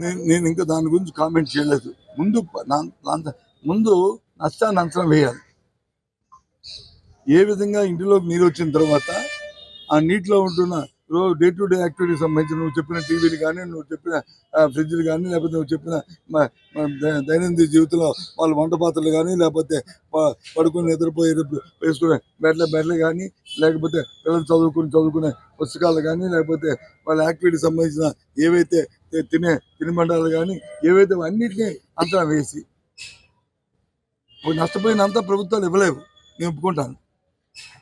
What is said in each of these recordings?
నేను నేను ఇంకా దాని గురించి కామెంట్ చేయలేదు. ముందు నా- ముందు నష్టాన్ని అంచనా వేయాలి. ఏ విధంగా ఇంటిలోకి నీరు వచ్చిన తర్వాత ఆ నీటిలో ఉంటున్న డే టు డే యాక్టివిటీకి సంబంధించిన నువ్వు చెప్పిన టీవీలు కానీ నువ్వు చెప్పిన ఫ్రిడ్జ్లు కానీ లేకపోతే నువ్వు చెప్పిన ద- దైనందిన జీవితంలో వాళ్ళ వంట పాత్రలు కానీ లేకపోతే పడుకుని నిద్రపోయే వేసుకునే బెడ్ల బెడ్లు కానీ లేకపోతే పిల్లలు చదువుకుని చదువుకునే పుస్తకాలు కానీ లేకపోతే వాళ్ళ యాక్టివిటీకి సంబంధించిన ఏవైతే తినే తినుబండాలు కానీ ఏవైతే అన్నిటినీ అంతా వేసి నష్టపోయినంత ప్రభుత్వాలు ఇవ్వలేవు. నేను ఒప్పుకుంటాను.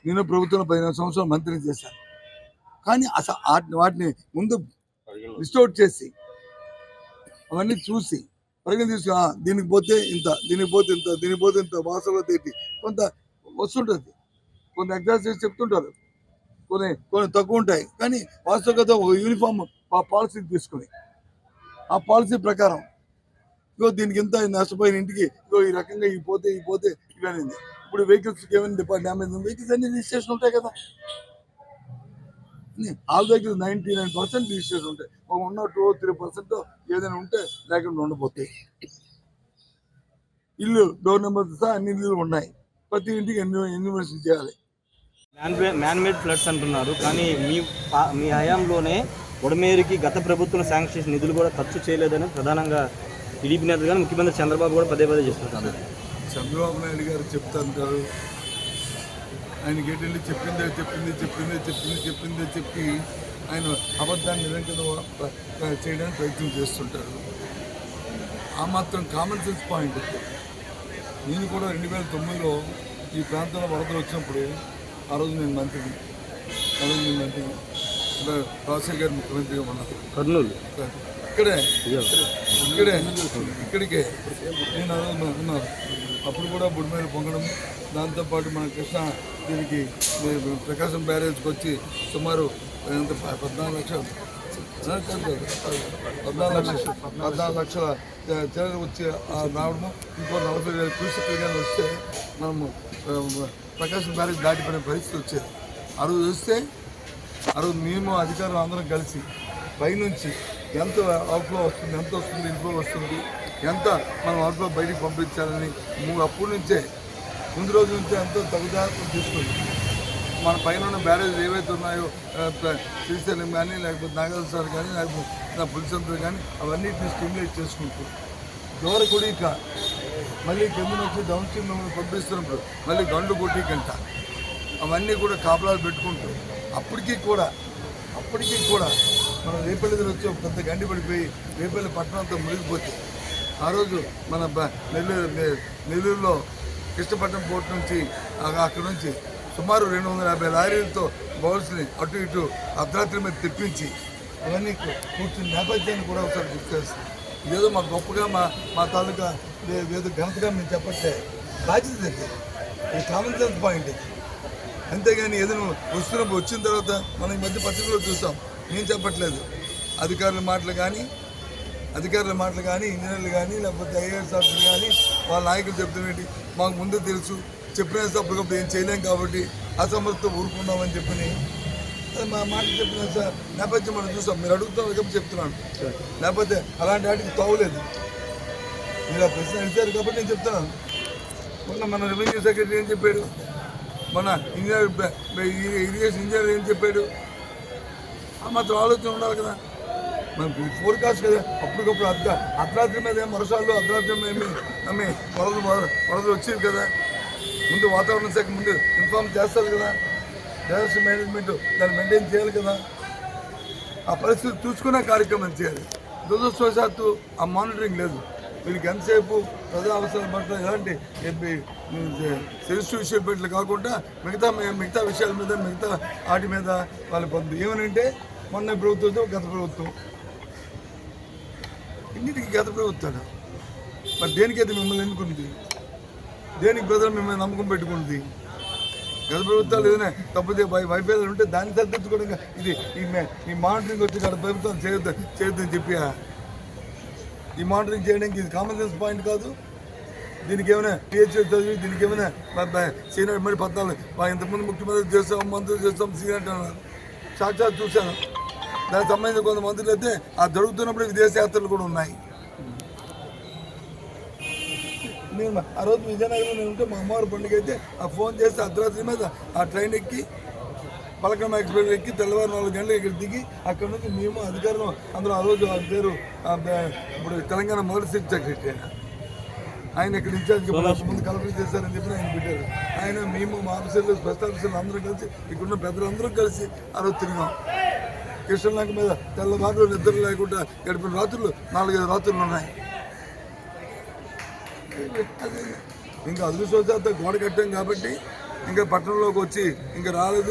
నేను ప్రభుత్వంలో పదిహేను సంవత్సరాలు మంత్రిని చేశాను. కానీ అసలు వాటిని ముందు రిస్టోర్ చేసి అవన్నీ చూసి పరిగణ తీసుకు దీనికి పోతే ఇంత దీనికి పోతే ఇంత దీనికి పోతే ఇంత వాసనలో తేటి కొంత వస్తుంటుంది. కొన్ని ఎగ్జామ్స్ చేసి చెప్తుంటారు. కొన్ని కొన్ని తక్కువ ఉంటాయి. కానీ వాస్తవికత ఒక యూనిఫామ్ పాలసీ తీసుకుని ఆ పాలసీ ప్రకారం ఇగో దీనికి ఇంత నష్టపోయిన ఇంటికి ఇగో ఈ రకంగా ఈ పోతే ఈ పోతే ఇవన్నీ ఇప్పుడు వెహికల్స్ ఏమైనా డిపార్ట్ డ్యామేజ్ వెహికల్స్ అన్ని రిజిస్ట్రేషన్ ఉంటాయి కదా. All vehicles ninety nine percent registration ఉంటాయి. ఒక ఉన్న టూ త్రీ పర్సెంట్ ఏదైనా ఉంటే లేకుండా ఉండబోతాయి ఇల్లు డోర్ నెంబర్ సహా అన్ని ఇల్లు ఉన్నాయి. ప్రతి ఇంటికి ఎన్ని ఎన్యూమరేషన్ చేయాలి? మ్యాన్ మేడ్ ఫ్లడ్స్ అంటున్నారు. కానీ మీ మీ హయాంలోనే ఉడమేరుకి గత ప్రభుత్వం శాంక్షన్ చేసిన నిధులు కూడా ఖర్చు చేయలేదని ప్రధానంగా టీడీపీ నేత కానీ ముఖ్యమంత్రి చంద్రబాబు కూడా పదే పదే చెప్తున్నారు చంద్రబాబు నాయుడు గారు చెప్తాంటారు ఆయనకి ఏంటంటే చెప్పిందే చెప్పింది చెప్పిందే చెప్పింది చెప్పిందే చెప్పి ఆయన అబద్ధాన్ని ప్ర- చేయడానికి ప్రయత్నం చేస్తుంటారు. ఆ మాత్రం కామన్ సెన్స్ పాయింట్. నేను కూడా రెండు వేల తొమ్మిదిలో ఈ ప్రాంతంలో వరదలు వచ్చినప్పుడు ఆ రోజు నేను మంత్రిని. ఆ రోజు నేను మంత్రిని. రాజశేఖర్ గారు ముఖ్యమంత్రిగా ఉన్నారు. కర్నూలు. ఇక్కడే ఇక్కడే ఇక్కడికే. నేను ఆ అప్పుడు కూడా బుడిమేర పొంగడం దాంతోపాటు మన కృష్ణ దీనికి ప్రకాశం బ్యారేజ్కి వచ్చి సుమారు ఎంత పద్నాలుగు లక్షలు. పద్నాలుగు లక్షలు పద్నాలుగు లక్షల చెరువులు వచ్చి ఆ రావడము ఇంకో నలభై వేల క్యూసెక్లు వస్తే మనము ప్రకాశం బ్యారేజ్ దాటిపోయిన పరిస్థితి వచ్చేది. ఆ చూస్తే వస్తే మేము అధికారులు అందరం కలిసి పైనుంచి ఎంత అవుట్ఫ్లో వస్తుంది ఎంత వస్తుంది ఇన్ఫ్లో వస్తుంది ఎంత మనం అవుట్ఫ్లో బయటికి పంపించాలని మూడు అప్పటి నుంచే ముందు రోజు నుంచే ఎంతో తగు తీసుకుంది. మన పైన ఉన్న బ్యారేజ్ ఏవైతే ఉన్నాయో శ్రీశైలం కానీ లేకపోతే నాగల్ సార్ కానీ లేకపోతే పులిసంతులు కానీ అవన్నిటిని స్టిమ్యులేట్ చేసుకుంటూ దూర కొడిక మళ్ళీ కింద నుంచి డౌన్ స్ట్రీమ్ మిమ్మల్ని పంపిస్తున్నప్పుడు మళ్ళీ గండు కొట్టికంట అవన్నీ కూడా కాపలాలు పెట్టుకుంటూ అప్పటికీ కూడా అప్పటికీ కూడా మనం రేపల్లి దగ్గర వచ్చి ఒక పెద్ద గండి పడిపోయి రేపల్లి పట్టణం అంతా మునిగిపోతే ఆ రోజు మన బ- నెల్లూరు నెల్లూరులో కృష్ణపట్నం పోర్ట్ నుంచి అక్కడ నుంచి సుమారు రెండు వందల యాభై లారీలతో బౌల్స్ని అటు ఇటు అర్ధరాత్రి మీద తెప్పించి అవన్నీ కూర్చుని నేపథ్యాన్ని కూడా ఒకసారి గుర్తు చేస్తాం. ఇదేదో మా గొప్పగా మా మా తాలూకా ఏదో ఘనతగా మేము చెప్పట్లే. బాధ్యత ఇది. ఇది కామన్ సెన్స్ పాయింట్ ఇది. అంతేగాని ఏదైనా వస్తున్నప్పుడు వచ్చిన తర్వాత మనం ఈ మధ్య పత్రికలో చూసాం. నేను చెప్పట్లేదు. అధికారుల మాటలు కానీ అధికారుల మాటలు కానీ ఇంజనీర్లు కానీ లేకపోతే ఐఏఎస్ ఆఫీసర్లు కానీ వాళ్ళ నాయకులు చెప్తున్నట్టు మాకు ముందే తెలుసు. చెప్పిన అప్పటికప్పుడు ఏం చేయలేం కాబట్టి అసమర్థత ఊరుకున్నామని చెప్పని. అది మా మాట చెప్పిన సార్. నేపథ్యం మనం చూసాం మీరు అడుగుతాం కాబట్టి చెప్తున్నాను. లేకపోతే అలాంటి వాటికి తోవలేదు. మీరు ఆ ప్రశ్న అడిగారు కాబట్టి నేను చెప్తున్నాను. మొన్న మన రెవెన్యూ సెక్రటరీ ఏం చెప్పాడు? మన ఇంజనీర్ ఈ- ఇరిగేషన్ ఇంజనీర్ ఏం చెప్పాడు? మాత్రం ఆలోచన ఉండాలి కదా. మనం ఫోర్కాస్ట్ కదా. అప్పటికప్పుడు అర్ధ అర్ధరాత్రి మీద ఏం వర్షాలు అర్ధరాత్రి ఏమి అమ్మి వరదలు వరదలు వచ్చేది కదా. ముందు వాతావరణ శాఖ ముందు ఇన్ఫార్మ్ చేస్తారు కదా. డిజాస్టర్ మేనేజ్మెంట్ దాన్ని మెయింటైన్ చేయాలి కదా. ఆ పరిస్థితి చూసుకునే కార్యక్రమం చేయాలి. దురదృష్టవశాత్తు ఆ మానిటరింగ్ లేదు. వీళ్ళకి ఎంతసేపు ప్రజా అవసరాలు పట్ల ఎలాంటి సెన్సిటివ్ విషయం పెట్లు కాకుండా మిగతా మిగతా విషయాల మీద మిగతా వాటి మీద వాళ్ళ పొంది ఏమనంటే మొన్న ప్రభుత్వం గత ప్రభుత్వం. ఇన్నిటికీ గత ప్రభుత్వాలు మరి దేనికైతే మిమ్మల్ని ఎన్నుకుంది దేనికి ప్రజలు మిమ్మల్ని నమ్మకం పెట్టుకుంది గత ప్రభుత్వాలు ఏదైనా తప్పితే వైఫల్యాలు ఉంటే దాన్ని సరిదిద్దుకోవడం ఇది ఈ మే- ఈ మానిటరింగ్ వచ్చి గత ప్రభుత్వం చేయొద్దు చేయొద్దని చెప్పి ఈ మానిటరింగ్ చేయడానికి ఇది కామన్ సెన్స్ పాయింట్ కాదు. దీనికి ఏమైనా టీహెచ్ఎస్ చదివి దీనికి ఏమైనా సీనియర్ మరి పద్నాలుగు ఇంతకుముందు ముఖ్యమంత్రి చేస్తాం మంత్రులు చేస్తాం సీనియర్ అన్నారు. సాక్షాత్ చూశాను. దానికి సంబంధించిన కొంత మంత్రులు అయితే ఆ జరుగుతున్నప్పుడు విదేశయాత్రలు కూడా ఉన్నాయి. నేను ఆ రోజు విజయనగరంలో నేను ఉంటే మా అమ్మవారి పండుగ అయితే ఆ ఫోన్ చేస్తే అర్ధరాత్రి మీద ఆ ట్రైన్ ఎక్కి పలకం ఎక్స్ప్రెస్ ఎక్కి తెల్లవారు నాలుగు గంటలకు ఇక్కడ దిగి అక్కడ నుంచి మేము అధికారులు అందరూ ఆ రోజు ఆ పేరు ఇప్పుడు తెలంగాణ మొదటి సీట్ సెక్రటరీ ఆయన. ఆయన ఇక్కడ ఇన్ఛార్జ్ ముందు కలెక్టర్ చేశారని చెప్పి ఆయన పెట్టారు. ఆయన మేము మా ఆఫీసర్లు స్పెషల్ ఆఫీసర్లు అందరూ కలిసి ఇక్కడున్న పెద్దలందరూ కలిసి ఆ రోజు తిరిగాం. కృష్ణలంక మీద తెల్లవారు నిద్ర లేకుండా గడిపిన రాత్రులు నాలుగైదు రాత్రులు ఉన్నాయి. ఇంకా అదృష్టవశాత్తు గోడ కట్టాం కాబట్టి ఇంకా పట్టణంలోకి వచ్చి ఇంకా రాలేదు.